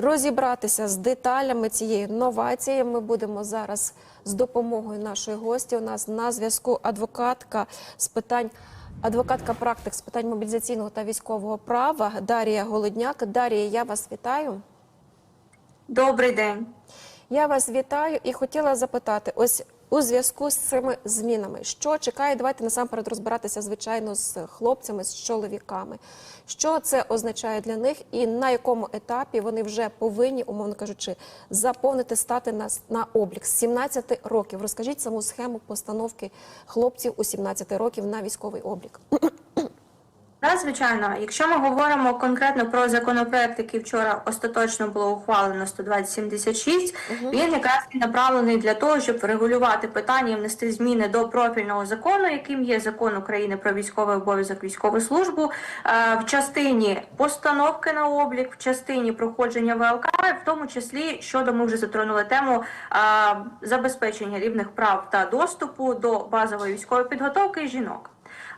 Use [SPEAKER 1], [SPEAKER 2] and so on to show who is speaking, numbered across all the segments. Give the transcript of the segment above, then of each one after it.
[SPEAKER 1] розібратися з деталями цієї новації. Ми будемо зараз з допомогою нашої гості. У нас на зв'язку адвокатка з питань. Адвокатка практик з питань мобілізаційного та військового права Дарія Голодняк. Дарія, я вас вітаю.
[SPEAKER 2] Добрий день.
[SPEAKER 1] Я вас вітаю і хотіла запитати: ось у зв'язку з цими змінами, що чекає? Давайте насамперед розбиратися, звичайно, з хлопцями, з чоловіками. Що це означає для них, і на якому етапі вони вже повинні, умовно кажучи, заповнити стати на, на облік з 17 років. Розкажіть саму схему постановки хлопців у 17 років на військовий облік.
[SPEAKER 2] Да, звичайно, якщо ми говоримо конкретно про законопроект, який вчора остаточно було ухвалено 12076, він якраз направлений для того, щоб врегулювати питання і внести зміни до профільного закону, яким є закон України про військовий обов'язок військову службу, е, в частині постановки на облік, в частині проходження ВЛК, в тому числі щодо ми вже затронули тему е, забезпечення рівних прав та доступу до базової військової підготовки жінок.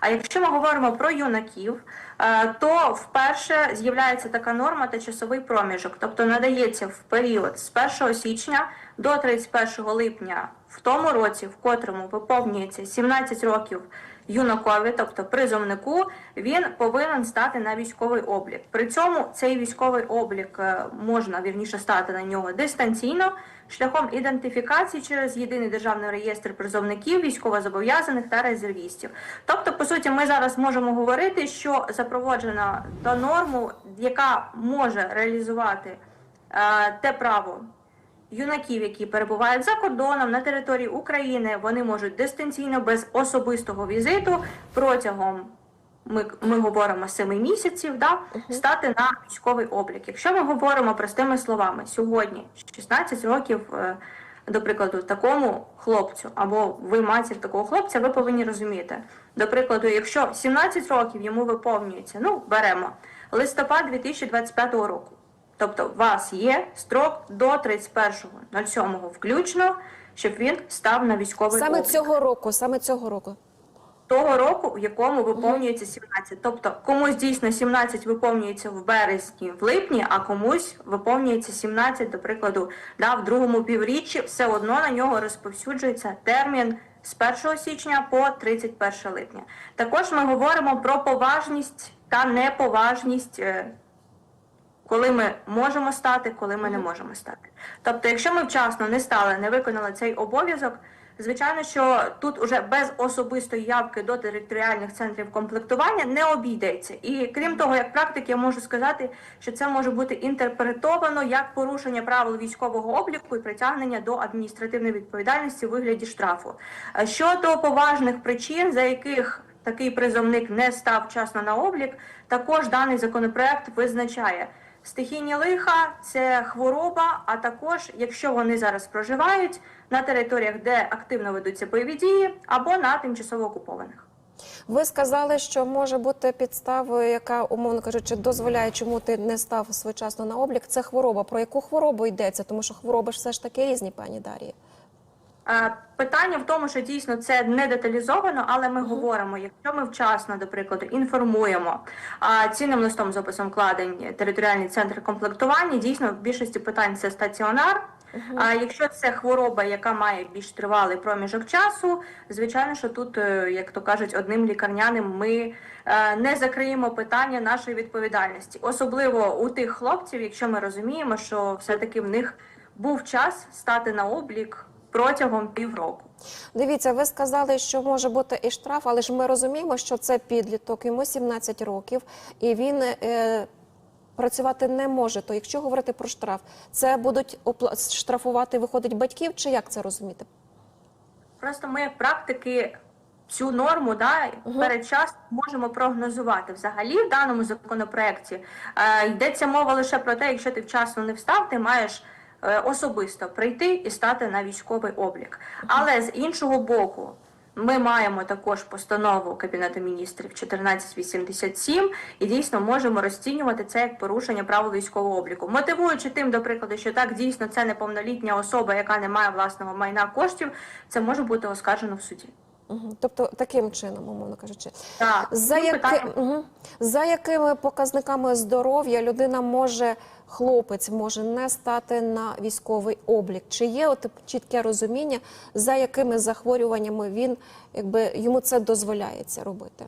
[SPEAKER 2] А якщо ми говоримо про юнаків, е, то вперше з'являється така норма та часовий проміжок, тобто надається в період з 1 січня до 31 липня в тому році, в котрому виповнюється 17 років юнакові, тобто призовнику, він повинен стати на військовий облік. При цьому цей військовий облік е, можна вірніше стати на нього дистанційно шляхом ідентифікації через єдиний державний реєстр призовників, військовозобов'язаних та резервістів. Тобто, по суті, ми зараз можемо говорити, що запроваджена та норму, яка може реалізувати е, те право юнаків, які перебувають за кордоном на території України, вони можуть дистанційно без особистого візиту протягом. Ми, ми говоримо 7 місяців, да, стати на військовий облік. Якщо ми говоримо простими словами, сьогодні 16 років, е, до прикладу, такому хлопцю, або ви матір такого хлопця, ви повинні розуміти. До прикладу, якщо 17 років йому виповнюється, ну беремо листопад 2025 року. Тобто у вас є строк до 31.07 включно, щоб він став на військовий
[SPEAKER 1] Саме
[SPEAKER 2] облік.
[SPEAKER 1] цього року, саме цього року.
[SPEAKER 2] того року, в якому виповнюється 17. Тобто комусь дійсно 17 виповнюється в березні, в липні, а комусь виповнюється 17, до прикладу, да, в другому півріччі, все одно на нього розповсюджується термін з 1 січня по 31 липня. Також ми говоримо про поважність та неповажність. Коли ми можемо стати, коли ми не можемо стати. Тобто, якщо ми вчасно не стали, не виконали цей обов'язок, звичайно, що тут уже без особистої явки до територіальних центрів комплектування не обійдеться. І крім того, як практик, я можу сказати, що це може бути інтерпретовано як порушення правил військового обліку і притягнення до адміністративної відповідальності у вигляді штрафу. Е, Щодо поважних причин, за яких такий призовник не став вчасно на облік, також даний законопроект визначає. Стихійні лиха це хвороба, а також якщо вони зараз проживають на територіях, де активно ведуться бойові дії, або на тимчасово окупованих.
[SPEAKER 1] Ви сказали, що може бути підставою, яка, умовно кажучи, дозволяє, чому ти не став своєчасно на облік. Це хвороба. Про яку хворобу йдеться? Тому що хвороби ж все ж таки різні, пані Дар'ї.
[SPEAKER 2] Е, Питання в тому, що дійсно це не деталізовано, але ми говоримо, якщо ми вчасно, до прикладу, інформуємо цінним листом з описом вкладень територіальний центр комплектування, дійсно в більшості питань це стаціонар. А якщо це хвороба, яка має більш тривалий проміжок часу, звичайно, що тут, е, як то кажуть, одним лікарняним ми е, не закриємо питання нашої відповідальності, особливо у тих хлопців, якщо ми розуміємо, що все-таки в них був час стати на облік протягом півроку.
[SPEAKER 1] Дивіться, ви сказали, що може бути і штраф, але ж ми розуміємо, що це підліток, йому 17 років, і він е, працювати не може. То якщо говорити про штраф, це будуть штрафувати, виходить батьків, чи як це розуміти?
[SPEAKER 2] Просто ми, як практики, цю норму да, перед час можемо прогнозувати. Взагалі, в даному законопроекті е, йдеться мова лише про те, якщо ти вчасно не встав, ти маєш особисто прийти і стати на військовий облік. Але з іншого боку, ми маємо також постанову Кабінету міністрів 1487 і дійсно можемо розцінювати це як порушення правил військового обліку, мотивуючи тим, до прикладу, що так дійсно це неповнолітня особа, яка не має власного майна коштів, це може бути оскаржено в суді.
[SPEAKER 1] Тобто таким чином, умовно кажучи.
[SPEAKER 2] Так,
[SPEAKER 1] За,
[SPEAKER 2] ну,
[SPEAKER 1] яки... Мгм. За якими показниками здоров'я людина може, хлопець може не стати на військовий облік? Чи є от чітке розуміння, за якими захворюваннями він якби йому це дозволяється робити?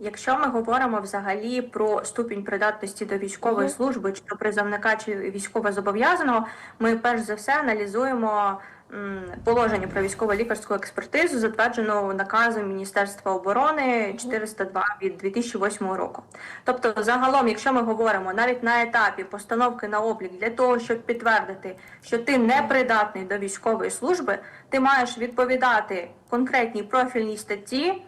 [SPEAKER 2] Якщо ми говоримо взагалі про ступінь придатності до військової
[SPEAKER 1] Мгм.
[SPEAKER 2] служби, чи до призовника, чи військовозобов'язаного, ми перш за все аналізуємо положення про військово-лікарську експертизу, затверджено наказом Міністерства оборони 402 від 2008 року. Тобто, загалом, якщо ми говоримо навіть на етапі постановки на облік для того, щоб підтвердити, що ти не придатний до військової служби, ти маєш відповідати конкретній профільній статті.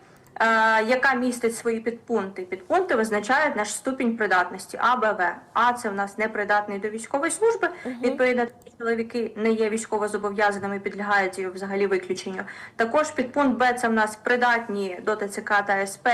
[SPEAKER 2] Яка містить свої підпункти. Підпункти визначають наш ступінь придатності А, Б, В. А це в нас непридатний до військової служби. Відповідно, чоловіки не є військово-зобов'язаними, підлягають її взагалі виключенню. Також підпункт Б це в нас придатні до ТЦК та СП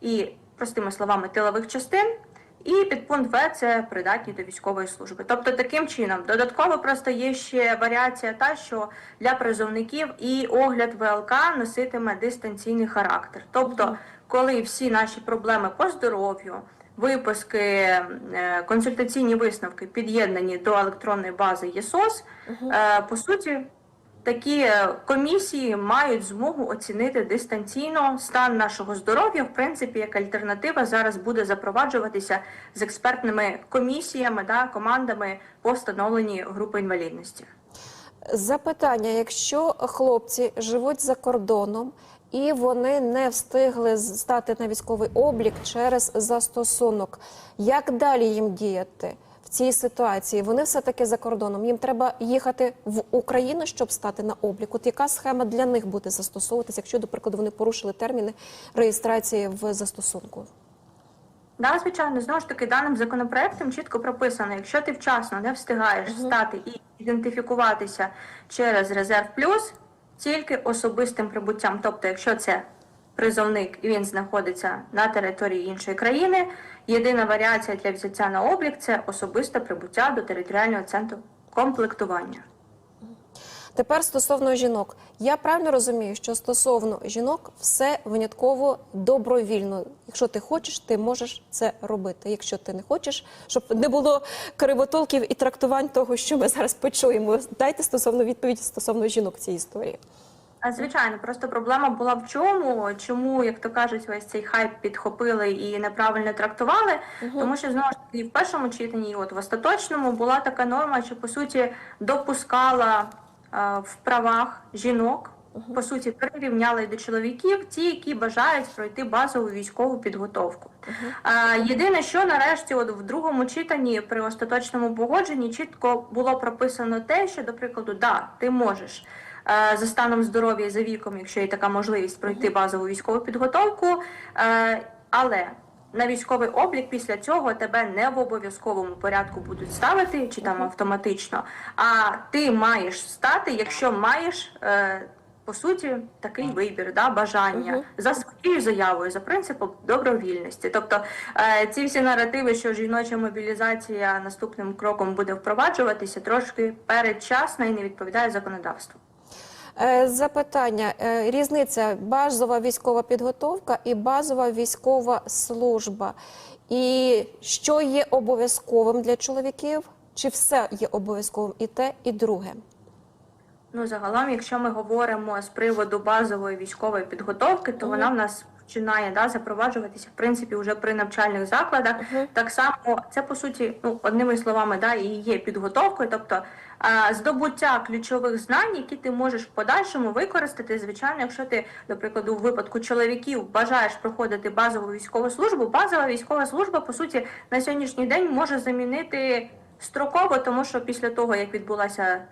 [SPEAKER 2] і, простими словами, тилових частин. І підпункт В це придатні до військової служби. Тобто таким чином додатково просто є ще варіація та, що для призовників і огляд ВЛК носитиме дистанційний характер. Тобто, коли всі наші проблеми по здоров'ю, виписки, е, консультаційні висновки під'єднані до електронної бази ЄСОС, е, по суті. Такі е, комісії мають змогу оцінити дистанційно стан нашого здоров'я. В принципі, як альтернатива зараз буде запроваджуватися з експертними комісіями да, командами по встановленні групи інвалідності.
[SPEAKER 1] Запитання: якщо хлопці живуть за кордоном і вони не встигли стати на військовий облік через застосунок, як далі їм діяти в цій ситуації? Вони все таки за кордоном. Їм треба їхати в Україну, щоб стати на облік. От яка схема для них буде застосовуватися, якщо, до прикладу, вони порушили терміни реєстрації в застосунку?
[SPEAKER 2] Да, звичайно, знову ж таки, даним законопроектом чітко прописано, якщо ти вчасно не встигаєш стати і ідентифікуватися через резерв плюс, тільки особистим прибуттям. Тобто, якщо це призовник і він знаходиться на території іншої країни, єдина варіація для взяття на облік це особисте прибуття до територіального центру комплектування.
[SPEAKER 1] Тепер стосовно жінок, я правильно розумію, що стосовно жінок все винятково добровільно. Якщо ти хочеш, ти можеш це робити. Якщо ти не хочеш, щоб не було кривотолків і трактувань того, що ми зараз почуємо. Дайте стосовно відповіді стосовно жінок цій історії.
[SPEAKER 2] Звичайно, просто проблема була в чому, чому, як то кажуть, весь цей хайп підхопили і неправильно трактували. Тому що знову ж таки в першому читанні, і от в остаточному була така норма, що по суті допускала е, в правах жінок. По суті, прирівняли до чоловіків ті, які бажають пройти базову військову підготовку. А, єдине, що нарешті, от в другому читанні при остаточному погодженні чітко було прописано те, що, до прикладу, да, ти можеш е, за станом здоров'я і за віком, якщо є така можливість пройти базову військову підготовку, е, але на військовий облік після цього тебе не в обов'язковому порядку будуть ставити чи там автоматично. А ти маєш стати, якщо маєш. е, по суті, такий вибір, да, бажання
[SPEAKER 1] Мгм.
[SPEAKER 2] за своєю заявою, за принципом добровільності. Тобто е, ці всі наративи, що жіноча мобілізація наступним кроком буде впроваджуватися, трошки передчасно і не відповідає законодавству.
[SPEAKER 1] Е, Запитання: Е, різниця базова військова підготовка і базова військова служба. І що є обов'язковим для чоловіків? Чи все є обов'язковим і те, і друге?
[SPEAKER 2] Ну, загалом, якщо ми говоримо з приводу базової військової підготовки, то вона в нас починає да, запроваджуватися в принципі вже при навчальних закладах. Так само це по суті, ну одними словами, да, і є підготовкою, тобто а, здобуття ключових знань, які ти можеш в подальшому використати. Звичайно, якщо ти, до прикладу, в випадку чоловіків бажаєш проходити базову військову службу, базова військова служба по суті на сьогоднішній день може замінити строково, тому що після того як відбулася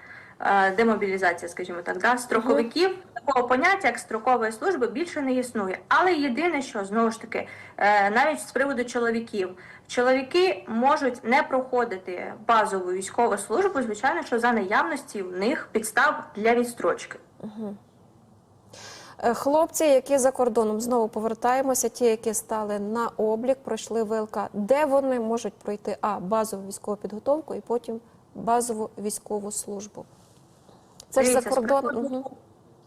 [SPEAKER 2] демобілізація, скажімо так, да, строковиків. Такого поняття, як строкової служби, більше не існує. Але єдине, що знову ж таки, е, навіть з приводу чоловіків, чоловіки можуть не проходити базову військову службу, звичайно, що за наявності в них підстав для відстрочки.
[SPEAKER 1] Е, Хлопці, які за кордоном знову повертаємося, ті, які стали на облік, пройшли ВЛК, де вони можуть пройти а базову військову підготовку і потім базову військову службу. Це ж за кордон.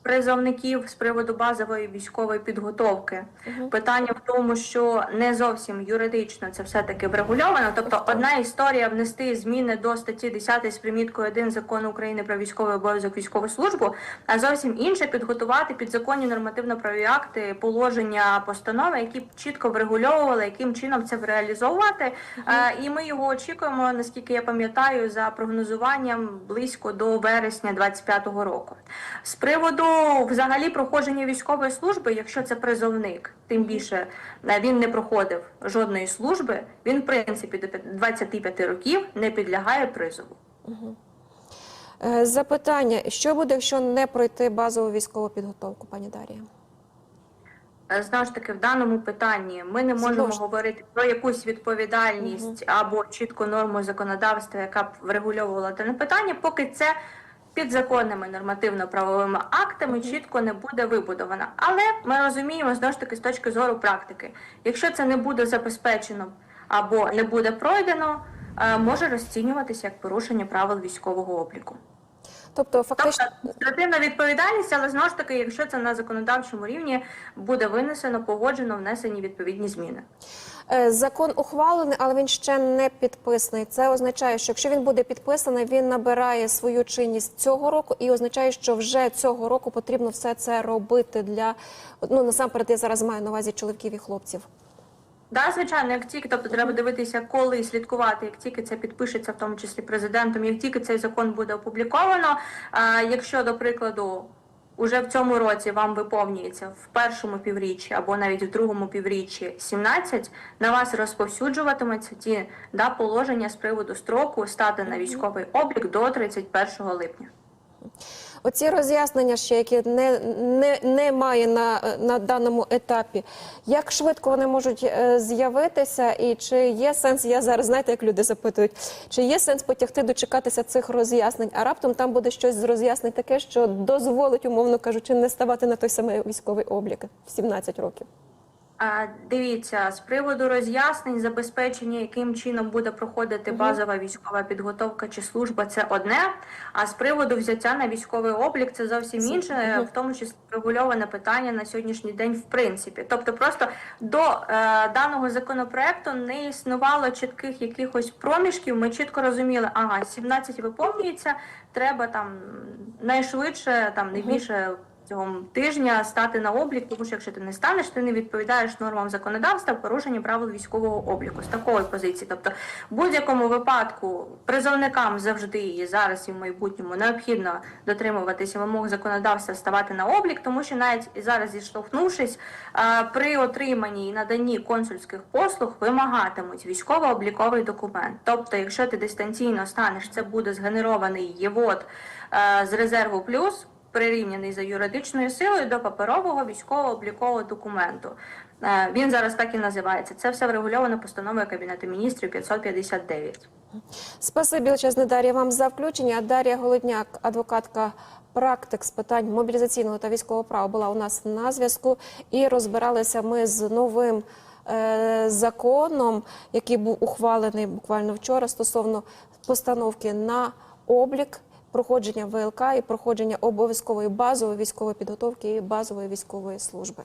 [SPEAKER 2] Призовників з приводу базової військової підготовки. Питання в тому, що не зовсім юридично це все таки врегульовано. Тобто, одна історія внести зміни до статті 10 з приміткою 1 закону України про військовий обов'язок військову службу, а зовсім інше підготувати підзаконні нормативно-правові акти, положення постанови, які б чітко врегульовували, яким чином це реалізовувати. Е, І ми його очікуємо, наскільки я пам'ятаю, за прогнозуванням близько до вересня 25-го року. З приводу взагалі проходження військової служби, якщо це призовник, тим більше е, він не проходив жодної служби, він в принципі до п'ят- 25 років не підлягає призову.
[SPEAKER 1] Е, Запитання: що буде, якщо не пройти базову військову підготовку, пані Дарія?
[SPEAKER 2] Е, Знову ж таки, в даному питанні ми не можемо
[SPEAKER 1] Знову
[SPEAKER 2] говорити про якусь відповідальність або чітку норму законодавства, яка б врегульовувала дане питання, поки це підзаконними нормативно-правовими актами чітко не буде вибудовано. Але ми розуміємо знову ж таки з точки зору практики, якщо це не буде забезпечено або не буде пройдено, е, може розцінюватися як порушення правил військового обліку.
[SPEAKER 1] Тобто, фактично,
[SPEAKER 2] Тобто адміністративна відповідальність, але знову ж таки, якщо це на законодавчому рівні буде винесено, погоджено, внесені відповідні зміни.
[SPEAKER 1] Е, Закон ухвалений, але він ще не підписаний. Це означає, що якщо він буде підписаний, він набирає свою чинність цього року і означає, що вже цього року потрібно все це робити для ну насамперед, я зараз маю на увазі чоловіків і хлопців.
[SPEAKER 2] Да, звичайно, як тільки, тобто треба дивитися, коли слідкувати, як тільки це підпишеться, в тому числі президентом, як тільки цей закон буде опубліковано. А, якщо, до прикладу, уже в цьому році вам виповнюється в першому півріччі або навіть в другому півріччі 17, на вас розповсюджуватимуться ті да, положення з приводу строку стати на військовий облік до 31 липня.
[SPEAKER 1] Оці роз'яснення, ще які не, не, немає на, на даному етапі. Як швидко вони можуть е, з'явитися, і чи є сенс? Я зараз знаєте, як люди запитують, чи є сенс потягти дочекатися цих роз'яснень? А раптом там буде щось з роз'яснень таке, що дозволить, умовно кажучи, не ставати на той самий військовий облік в 17 років.
[SPEAKER 2] Дивіться, з приводу роз'яснень, забезпечення, яким чином буде проходити базова військова підготовка чи служба, це одне. А з приводу взяття на військовий облік це зовсім інше, в тому числі регульоване питання на сьогоднішній день, в принципі. Тобто, просто до е, даного законопроекту не існувало чітких якихось проміжків. Ми чітко розуміли, ага, 17 виповнюється, треба там найшвидше, там не більше протягом тижня стати на облік, тому що якщо ти не станеш, ти не відповідаєш нормам законодавства порушення правил військового обліку з такої позиції. Тобто, в будь-якому випадку призовникам завжди і зараз і в майбутньому необхідно дотримуватися вимог законодавства, ставати на облік, тому що навіть зараз зіштовхнувшись, при отриманні і наданні консульських послуг вимагатимуть військово-обліковий документ. Тобто, якщо ти дистанційно станеш, це буде згенерований ЄВОД з резерву плюс прирівняний за юридичною силою до паперового військово-облікового документу. Е, Він зараз так і називається. Це все врегульовано постановою Кабінету міністрів 559.
[SPEAKER 1] Спасибі величезне Дар'я вам за включення. Дар'я Голодняк, адвокатка. Практик з питань мобілізаційного та військового права була у нас на зв'язку, і розбиралися ми з новим е, законом, який був ухвалений буквально вчора стосовно постановки на облік, проходження ВЛК і проходження обов'язкової базової військової підготовки і базової військової служби.